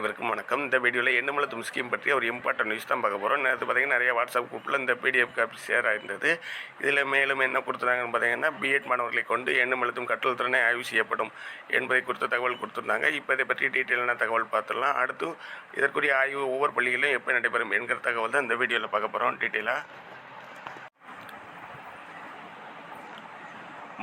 அனைவருக்கும் வணக்கம். இந்த வீடியோவில் எண்ணமலத்தும் ஸ்கீம் பற்றி ஒரு இம்பார்ட்டன்ட் நியூஸ் தான் பார்க்க போகிறோம் நேற்று பார்த்தீங்கன்னா நிறைய வாட்ஸ்அப் குரூப்பில் இந்த பிடிஎஃப் காப்பி ஷேர் ஆயிருந்தது. இதில் மேலும் என்ன கொடுத்துருந்தாங்கன்னு பார்த்தீங்கன்னா பிஎட் மாணவர்களை கொண்டு எண்ணமலத்தும் கற்றல் திறனை ஆய்வு செய்யப்படும் என்பதை குறித்த தகவல் கொடுத்துருந்தாங்க. இப்போ இதை பற்றி டீட்டெயிலான தகவல் பார்த்துடலாம். அடுத்து இதற்குரிய ஆய்வு ஒவ்வொரு பள்ளிகளிலும் எப்போ நடைபெறும் என்கிற தகவல் தான் இந்த வீடியோவில் பார்க்க போகிறோம் டீட்டெயிலாக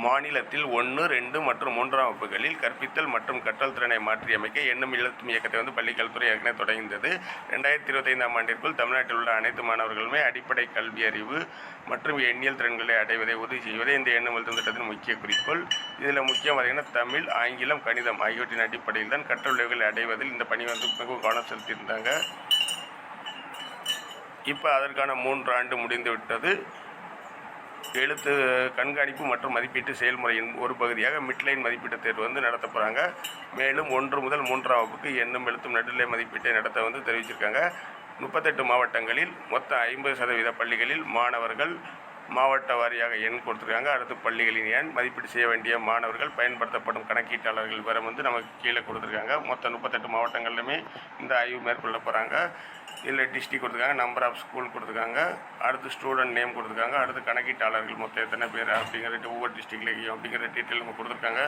மாநிலத்தில் ஒன்று ரெண்டு மற்றும் மூன்றாம் வகுப்புகளில் கற்பித்தல் மற்றும் கற்றல் திறனை மாற்றியமைக்க எண்ணும் எழுத்தும் இயக்கத்தை வந்து பள்ளிக்கல்வித்துறை ஏற்கனவே தொடங்கியது. ரெண்டாயிரத்தி இருபத்தைந்தாம் ஆண்டிற்குள் தமிழ்நாட்டில் உள்ள அனைத்து மாணவர்களுமே அடிப்படை கல்வி அறிவு மற்றும் எண்ணியல் திறன்களை அடைவதை உறுதி செய்வதே இந்த எண்ணும் எழுத்தும் திட்டத்தின் முக்கிய குறிக்கோள். இதில் முக்கியம் பார்த்தீங்கன்னா தமிழ் ஆங்கிலம் கணிதம் ஆகியவற்றின் அடிப்படையில் தான் கற்றல் விளைவுகளை அடைவதில் இந்த பணி வந்து மிகவும் கவனம் செலுத்தியிருந்தாங்க. இப்போ அதற்கான மூன்று ஆண்டு முடிந்து விட்டது. எழுத்து கண்காணிப்பு மற்றும் மதிப்பீட்டு செயல்முறையின் ஒரு பகுதியாக மிட்லைன் மதிப்பீட்டு தேர்வு வந்து நடத்த போகிறாங்க மேலும் ஒன்று முதல் மூன்றாம் வகுப்புக்கு எண்ணும் எழுத்தும் நடுநிலை மதிப்பீட்டை நடத்த வந்து தெரிவிச்சிருக்காங்க. முப்பத்தெட்டு மாவட்டங்களில் மொத்தம் ஐம்பது சதவீத பள்ளிகளில் மாணவர்கள் மாவட்ட வாரியாக எண் கொடுத்துருக்காங்க. அடுத்து பள்ளிகளின் எண் மதிப்பீடு செய்ய வேண்டிய மாணவர்கள் பயன்படுத்தப்படும் கணக்கீட்டாளர்கள் விவரம் வந்து நமக்கு கீழே கொடுத்துருக்காங்க. மொத்தம் முப்பத்தெட்டு மாவட்டங்கள்லையுமே இந்த ஆய்வு மேற்கொள்ள போகிறாங்க இல்லை டிஸ்ட்ரிக் கொடுத்துருக்காங்க நம்பர் ஆஃப் ஸ்கூல் கொடுத்துருக்காங்க அடுத்து ஸ்டூடெண்ட் நேம் கொடுத்துருக்காங்க அடுத்து கணக்கீட்டாளர்கள் மொத்தம் எத்தனை பேர் அப்படிங்கிற ஒவ்வொரு டிஸ்ட்ரிக்ட்லேயும் அப்படிங்கிற டீட்டெயில் நம்ம கொடுத்துருக்காங்க.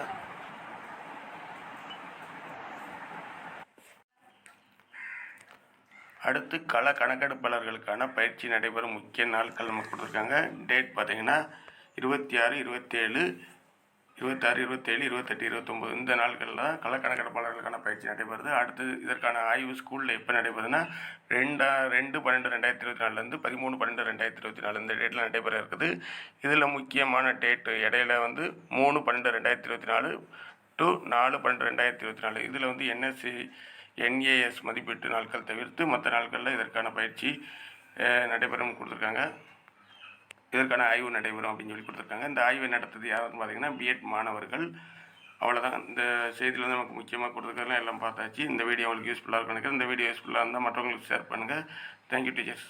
அடுத்து கள கணக்கெடுப்பாளர்களுக்கான பயிற்சி நடைபெறும் முக்கிய நாட்கள் நமக்கு கொடுத்துருக்காங்க. டேட் பார்த்திங்கன்னா இருபத்தி ஆறு இருபத்தேழு இருபத்தாறு இருபத்தேழு இருபத்தெட்டு இருபத்தொம்போது இந்த நாட்களில் தான் பயிற்சி நடைபெறுது. அடுத்து இதற்கான ஆய்வு ஸ்கூலில் எப்போ நடைபெறுதுன்னா ரெண்டா ரெண்டு பன்னெண்டு ரெண்டாயிரத்தி இருபத்தி நாலுலேருந்து பதிமூணு பன்னெண்டு ரெண்டாயிரத்தி இருபத்தி நாலு இந்த டேட்டில் நடைபெற இருக்குது. இதில் முக்கியமான டேட்டு இடையில வந்து மூணு பன்னெண்டு ரெண்டாயிரத்தி இருபத்தி நாலு டு நாலு பன்னெண்டு ரெண்டாயிரத்தி இருபத்தி நாலு. இதில் வந்து என்எஸ்சி என்ஏஎஸ் மதிப்பீட்டு நாட்கள் தவிர்த்து மற்ற நாட்களில் இதற்கான பயிற்சி நடைபெறும் கொடுத்துருக்காங்க. இதற்கான ஆய்வு நடைபெறும் அப்படின்னு சொல்லி கொடுத்துருக்காங்க. இந்த ஆய்வை நடத்தது யாருன்னு பார்த்தீங்கன்னா பிஎட் மாணவர்கள். அவ்வளோதான் இந்த செய்தியில் வந்து நமக்கு முக்கியமாக கொடுத்துருக்கலாம் எல்லாம் பார்த்தாச்சு. இந்த வீடியோ உங்களுக்கு யூஸ்ஃபுல்லாக இருக்கும் நினைக்கிறேன். இந்த வீடியோ யூஸ்ஃபுல்லாக இருந்தால் மற்றவங்களுக்கு ஷேர் பண்ணுங்கள் தேங்க்யூ டீச்சர்ஸ்